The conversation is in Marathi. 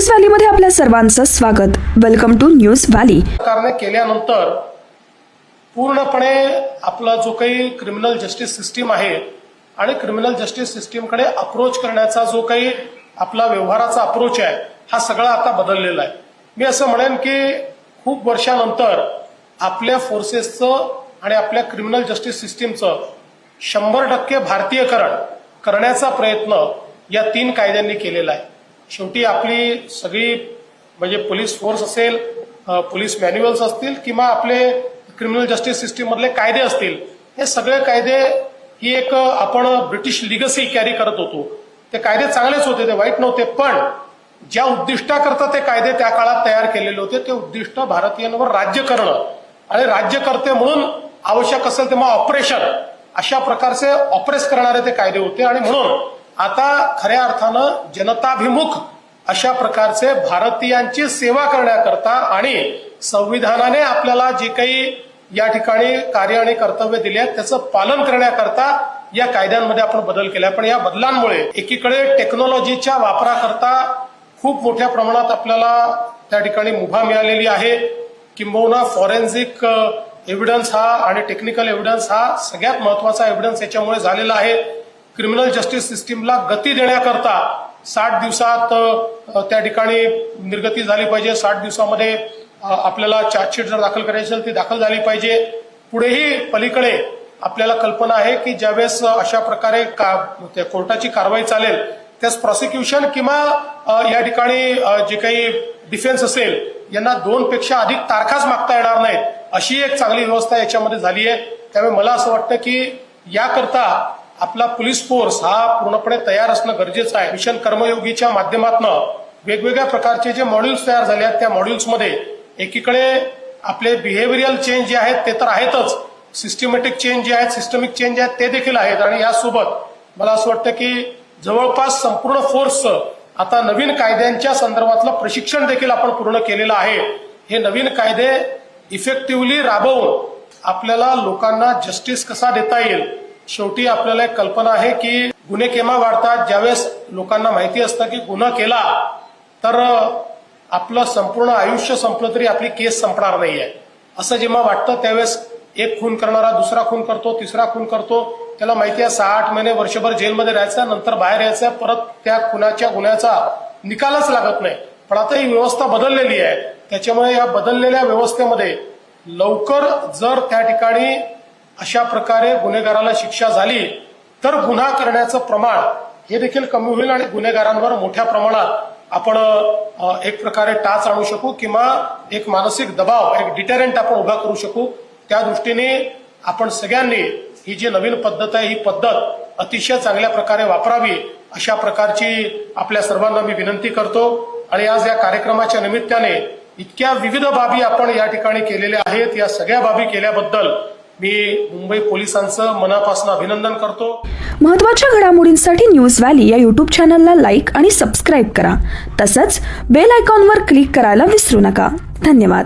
न्यूज व्हॅलीमध्ये आपल्या सर्वांचं स्वागत. Welcome to news valley. सरकारने केल्यानंतर पूर्णपणे आपला जो काही क्रिमिनल जस्टिस सिस्टीम आहे आणि क्रिमिनल जस्टिस सिस्टीमकडे अप्रोच करण्याचा जो काही आपला व्यवहाराचा अप्रोच आहे हा सगळा आता बदललेला आहे. मी असं म्हणेन की खूप वर्षानंतर आपल्या फोर्सेसचं आणि आपल्या क्रिमिनल जस्टिस सिस्टीमचं शंभर टक्के भारतीयकरण करण्याचा प्रयत्न या तीन कायद्यांनी केलेला आहे. शेवटी आपली सगळी म्हणजे पोलीस फोर्स असेल पोलीस मॅन्युअल्स असतील किंवा आपले क्रिमिनल जस्टिस सिस्टीम मधले कायदे असतील हे सगळे कायदे ही एक आपण ब्रिटिश लिगसी कॅरी करत होतो. ते कायदे चांगलेच होते ते वाईट नव्हते पण ज्या उद्दिष्टाकरता ते कायदे त्या काळात तयार केलेले होते ते उद्दिष्ट भारतीयांवर राज्य करणं. आणि राज्यकर्ते म्हणून आवश्यक असेल तेव्हा ऑपरेशन अशा प्रकारचे ऑपरेस करणारे ते कायदे होते. आणि म्हणून आता खऱ्या अर्थानं जनताभिमुख अशा प्रकारचे भारतीयांची सेवा करण्याकरता आणि संविधानाने आपल्याला जे काही या ठिकाणी कार्य आणि कर्तव्य दिले आहेत त्याचं पालन करण्याकरता या कायद्यांमध्ये आपण बदल केला पण या बदलांमुळे एकीकडे टेक्नॉलॉजीच्या वापराकरता खूप मोठ्या प्रमाणात आपल्याला त्या ठिकाणी मुभा मिळालेली आहे. किंबहुना फॉरेन्सिक एव्हिडन्स uh, हा आणि टेक्निकल एव्हिडन्स हा सगळ्यात महत्त्वाचा एव्हिडन्स याच्यामुळे झालेला आहे. क्रिमिनल जस्टिस सिस्टीमला गती देण्याकरता साठ दिवसात त्या ठिकाणी निर्गती झाली पाहिजे. साठ दिवसामध्ये आपल्याला चार्जशीट जर दाखल करायची असेल ती दाखल झाली पाहिजे. पुढेही पलीकडे आपल्याला कल्पना आहे की ज्यावेळेस अशा प्रकारे का- कोर्टाची कारवाई चालेल त्यास प्रॉसिक्युशन किंवा या ठिकाणी जे काही डिफेन्स असेल यांना दोन पेक्षा अधिक तारखाच मागता येणार नाहीत. अशी एक चांगली व्यवस्था याच्यामध्ये झाली आहे. त्यामुळे मला असं वाटतं की याकरता आपला पोलीस फोर्स हा पूर्णपणे तयार असणं गरजेचं आहे. मिशन कर्मयोगीच्या माध्यमातून वेगवेगळ्या प्रकारचे जे मॉड्यूल्स तयार झाले आहेत त्या मॉड्यूल्समध्ये एकीकडे आपले बिहेव्हिरियल चेंज जे आहेत ते तर आहेतच. सिस्टमॅटिक चेंज जे आहेत सिस्टमिक चेंज आहेत ते देखील आहेत. आणि यासोबत मला असं वाटतं की जवळपास संपूर्ण फोर्सचं आता नवीन कायद्यांच्या संदर्भातलं प्रशिक्षण देखील आपण पूर्ण केलेलं आहे. हे नवीन कायदे इफेक्टिव्हली राबवून आपल्याला लोकांना जस्टिस कसा देता येईल शेवटी आपल्याला एक कल्पना आहे की गुन्हे केव्हा वाढतात? ज्यावेळेस लोकांना माहिती असतं की गुन्हा केला तर आपलं संपूर्ण आयुष्य संपलं तरी आपली केस संपणार नाहीये. असं जेव्हा वाटतं त्यावेळेस एक खून करणारा दुसरा खून करतो तिसरा खून करतो. त्याला माहिती आहे सहा आठ महिने वर्षभर जेलमध्ये राहायचं नंतर बाहेर यायचं परत त्या खुनाच्या गुन्ह्याचा निकालच लागत नाही. पण आता ही व्यवस्था बदललेली आहे. त्याच्यामुळे या बदललेल्या व्यवस्थेमध्ये लवकर जर त्या ठिकाणी अशा प्रकारे गुन्हेगाराला शिक्षा झाली तर गुन्हा करण्याचं प्रमाण हे देखील कमी होईल आणि गुन्हेगारांवर मोठ्या प्रमाणात आपण एक प्रकारे टाच आणू शकू किंवा एक मानसिक दबाव एक डिटेरंट आपण उभा करू शकू. त्या दृष्टीने आपण सगळ्यांनी ही जी नवीन पद्धत आहे ही पद्धत अतिशय चांगल्या प्रकारे वापरावी अशा प्रकारची आपल्या सर्वांना मी विनंती करतो. आणि आज या कार्यक्रमाच्या निमित्ताने इतक्या विविध बाबी आपण या ठिकाणी केलेल्या आहेत. या सगळ्या बाबी केल्याबद्दल मी मुंबई पोलिसांचं मनापासून अभिनंदन करतो. महत्त्वाच्या घडामोडींसाठी न्यूज व्हॅली या यूट्यूब चॅनलला लाईक आणि सबस्क्राईब करा. तसंच बेल आयकॉनवर क्लिक करायला विसरू नका. धन्यवाद.